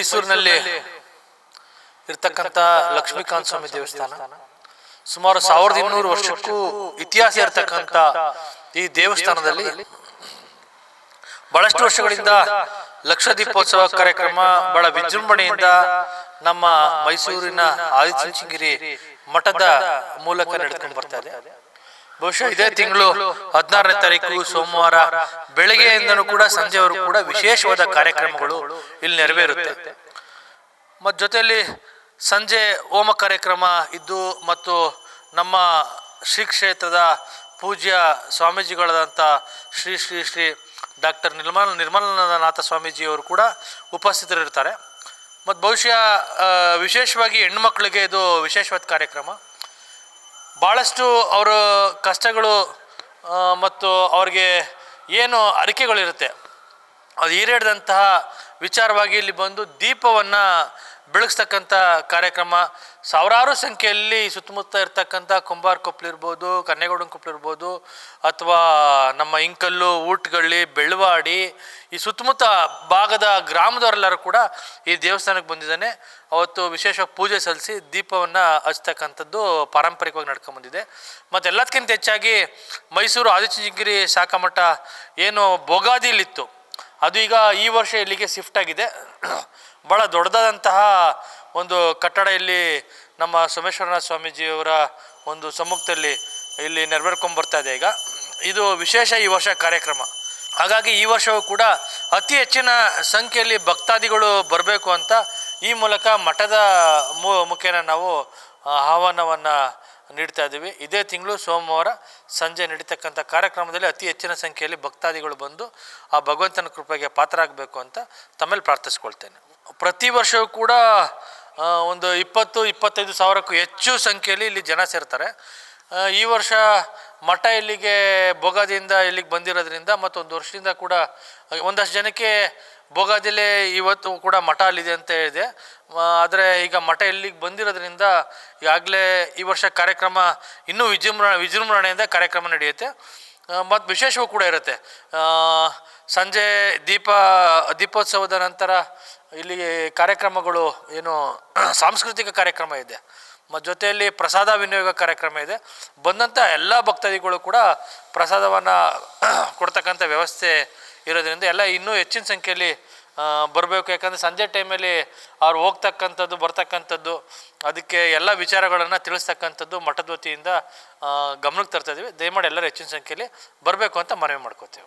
ಮೈಸೂರಿನಲ್ಲಿ ಇರ್ತಕ್ಕಂಥ ಲಕ್ಷ್ಮೀಕಾಂತ ಸ್ವಾಮಿ ದೇವಸ್ಥಾನ. ಸುಮಾರು ಸಾವಿರದ ಇನ್ನೂರು ವರ್ಷಕ್ಕೂ ಇತಿಹಾಸ ಇರತಕ್ಕಂಥ ಈ ದೇವಸ್ಥಾನದಲ್ಲಿ ಬಹಳಷ್ಟು ವರ್ಷಗಳಿಂದ ಲಕ್ಷ ದೀಪೋತ್ಸವ ಕಾರ್ಯಕ್ರಮ ಬಹಳ ವಿಜೃಂಭಣೆಯಿಂದ ನಮ್ಮ ಮೈಸೂರಿನ ಆದಿಚುಂಚನಗಿರಿ ಮಠದ ಮೂಲಕ ನಡೆದುಕೊಂಡು ಬರ್ತಾ ಇದೆ. ಬಹುಶಃ ಇದೇ ತಿಂಗಳು ಹದಿನಾರನೇ ತಾರೀಕು ಸೋಮವಾರ ಬೆಳಗ್ಗೆಯಿಂದನೂ ಕೂಡ ಸಂಜೆವರೆಗೂ ಕೂಡ ವಿಶೇಷವಾದ ಕಾರ್ಯಕ್ರಮಗಳು ಇಲ್ಲಿ ನೆರವೇರುತ್ತೆ. ಮತ್ತು ಜೊತೆಯಲ್ಲಿ ಸಂಜೆ ಹೋಮ ಕಾರ್ಯಕ್ರಮ ಇದ್ದು ಮತ್ತು ನಮ್ಮ ಶ್ರೀ ಕ್ಷೇತ್ರದ ಪೂಜ್ಯ ಸ್ವಾಮೀಜಿಗಳಾದಂಥ ಶ್ರೀ ಶ್ರೀ ಶ್ರೀ ಡಾಕ್ಟರ್ ನಿರ್ಮಲ ನಿರ್ಮಲನಾಥ ಸ್ವಾಮೀಜಿಯವರು ಕೂಡ ಉಪಸ್ಥಿತರಿರ್ತಾರೆ. ಮತ್ತು ಬಹುಶಃ ವಿಶೇಷವಾಗಿ ಹೆಣ್ಣುಮಕ್ಕಳಿಗೆ ಇದು ವಿಶೇಷವಾದ ಕಾರ್ಯಕ್ರಮ. ಭಾಳಷ್ಟು ಅವರ ಕಷ್ಟಗಳು ಮತ್ತು ಅವ್ರಿಗೆ ಏನು ಅರಿಕೆಗಳಿರುತ್ತೆ. ಅದು ಈಡೇರಿದಂತಹ ವಿಚಾರವಾಗಿ ಇಲ್ಲಿ ಬಂದು ದೀಪವನ್ನು ಬೆಳಗಿಸ್ತಕ್ಕಂಥ ಕಾರ್ಯಕ್ರಮ, ಸಾವಿರಾರು ಸಂಖ್ಯೆಯಲ್ಲಿ ಸುತ್ತಮುತ್ತ ಇರ್ತಕ್ಕಂಥ ಕುಂಬಾರ ಕೊಪ್ಪಲಿರ್ಬೋದು ಕನ್ನೇಗೌಡನ ಕೊಪ್ಪಲಿರ್ಬೋದು ಅಥವಾ ನಮ್ಮ ಇಂಕಲ್ಲು, ಊಟಗಳ್ಳಿ, ಬೆಳವಾಡಿ, ಈ ಸುತ್ತಮುತ್ತ ಭಾಗದ ಗ್ರಾಮದವರೆಲ್ಲರೂ ಕೂಡ ಈ ದೇವಸ್ಥಾನಕ್ಕೆ ಬಂದಿದ್ದಾನೆ. ಅವತ್ತು ವಿಶೇಷ ಪೂಜೆ ಸಲ್ಲಿಸಿ ದೀಪವನ್ನು ಹಚ್ತಕ್ಕಂಥದ್ದು ಪಾರಂಪರಿಕವಾಗಿ ನಡ್ಕೊಂಬಂದಿದೆ. ಮತ್ತು ಎಲ್ಲದಕ್ಕಿಂತ ಹೆಚ್ಚಾಗಿ ಮೈಸೂರು ಆದಿಚುಂಚನಗಿರಿ ಶಾಖಾ ಮಠ ಏನು ಬೊಗಾದಿಲಿತ್ತು ಅದು ಈಗ ಈ ವರ್ಷ ಇಲ್ಲಿಗೆ ಶಿಫ್ಟ್ ಆಗಿದೆ. ಭಾಳ ದೊಡ್ಡದಾದಂತಹ ಒಂದು ಕಟ್ಟಡ ಇಲ್ಲಿ ನಮ್ಮ ಸೋಮೇಶ್ವರನಾಥ ಸ್ವಾಮೀಜಿಯವರ ಒಂದು ಸಮ್ಮುಖದಲ್ಲಿ ಇಲ್ಲಿ ನೆರವೇರ್ಕೊಂಡ್ಬರ್ತಾ ಇದೆ ಈಗ. ಇದು ವಿಶೇಷ ಈ ವರ್ಷ ಕಾರ್ಯಕ್ರಮ. ಹಾಗಾಗಿ ಈ ವರ್ಷವೂ ಕೂಡ ಅತಿ ಹೆಚ್ಚಿನ ಸಂಖ್ಯೆಯಲ್ಲಿ ಭಕ್ತಾದಿಗಳು ಬರಬೇಕು ಅಂತ ಈ ಮೂಲಕ ಮಠದ ಮುಖೇನ ನಾವು ಆಹ್ವಾನವನ್ನು ನೀಡ್ತಾ ಇದ್ದೀವಿ. ಇದೇ ತಿಂಗಳು ಸೋಮವಾರ ಸಂಜೆ ನಡೀತಕ್ಕಂಥ ಕಾರ್ಯಕ್ರಮದಲ್ಲಿ ಅತಿ ಹೆಚ್ಚಿನ ಸಂಖ್ಯೆಯಲ್ಲಿ ಭಕ್ತಾದಿಗಳು ಬಂದು ಆ ಭಗವಂತನ ಕೃಪೆಗೆ ಪಾತ್ರರಾಗಬೇಕು ಅಂತ ತಮ್ಮಲ್ಲಿ ಪ್ರಾರ್ಥಿಸ್ಕೊಳ್ತೇನೆ. ಪ್ರತಿ ವರ್ಷವೂ ಕೂಡ ಒಂದು ಇಪ್ಪತ್ತು, ಇಪ್ಪತ್ತೈದು ಸಾವಿರಕ್ಕೂ ಹೆಚ್ಚು ಸಂಖ್ಯೆಯಲ್ಲಿ ಇಲ್ಲಿ ಜನ ಸೇರ್ತಾರೆ. ಈ ವರ್ಷ ಮಠ ಇಲ್ಲಿಗೆ ಭೋಗಾದಿಯಿಂದ ಇಲ್ಲಿಗೆ ಬಂದಿರೋದ್ರಿಂದ ಮತ್ತೊಂದು ವರ್ಷದಿಂದ ಕೂಡ ಒಂದಷ್ಟು ಜನಕ್ಕೆ ಭೋಗಾದಿಲೇ ಇವತ್ತು ಕೂಡ ಮಠ ಅಲ್ಲಿದೆ ಅಂತ ಹೇಳಿದೆ. ಆದರೆ ಈಗ ಮಠ ಇಲ್ಲಿಗೆ ಬಂದಿರೋದ್ರಿಂದ ಈಗಾಗಲೇ ಈ ವರ್ಷ ಕಾರ್ಯಕ್ರಮ ಇನ್ನೂ ವಿಜೃಂಭಣೆ, ವಿಜೃಂಭಣೆಯಿಂದ ಕಾರ್ಯಕ್ರಮ ನಡೆಯುತ್ತೆ. ಮತ್ತು ವಿಶೇಷವೂ ಕೂಡ ಇರುತ್ತೆ. ಸಂಜೆ ದೀಪ, ದೀಪೋತ್ಸವದ ನಂತರ ಇಲ್ಲಿ ಕಾರ್ಯಕ್ರಮಗಳು ಏನು, ಸಾಂಸ್ಕೃತಿಕ ಕಾರ್ಯಕ್ರಮ ಇದೆ. ಮತ್ತು ಜೊತೆಯಲ್ಲಿ ಪ್ರಸಾದ ವಿನಿಯೋಗ ಕಾರ್ಯಕ್ರಮ ಇದೆ. ಬಂದಂಥ ಎಲ್ಲ ಭಕ್ತಾದಿಗಳು ಕೂಡ ಪ್ರಸಾದವನ್ನು ಕೊಡ್ತಕ್ಕಂಥ ವ್ಯವಸ್ಥೆ ಇರೋದ್ರಿಂದ ಎಲ್ಲ ಇನ್ನೂ ಹೆಚ್ಚಿನ ಸಂಖ್ಯೆಯಲ್ಲಿ ಬರಬೇಕು. ಯಾಕಂದರೆ ಸಂಜೆ ಟೈಮಲ್ಲಿ ಅವ್ರು ಹೋಗ್ತಕ್ಕಂಥದ್ದು, ಬರ್ತಕ್ಕಂಥದ್ದು, ಅದಕ್ಕೆ ಎಲ್ಲ ವಿಚಾರಗಳನ್ನು ತಿಳಿಸ್ತಕ್ಕಂಥದ್ದು ಮಠದ ವತಿಯಿಂದ ಗಮನಕ್ಕೆ ತರ್ತಾ ಇದ್ದೀವಿ ದಯಮಾಡಿ ಎಲ್ಲರೂ ಹೆಚ್ಚಿನ ಸಂಖ್ಯೆಯಲ್ಲಿ ಬರಬೇಕು ಅಂತ ಮನವಿ ಮಾಡ್ಕೋತೇವೆ.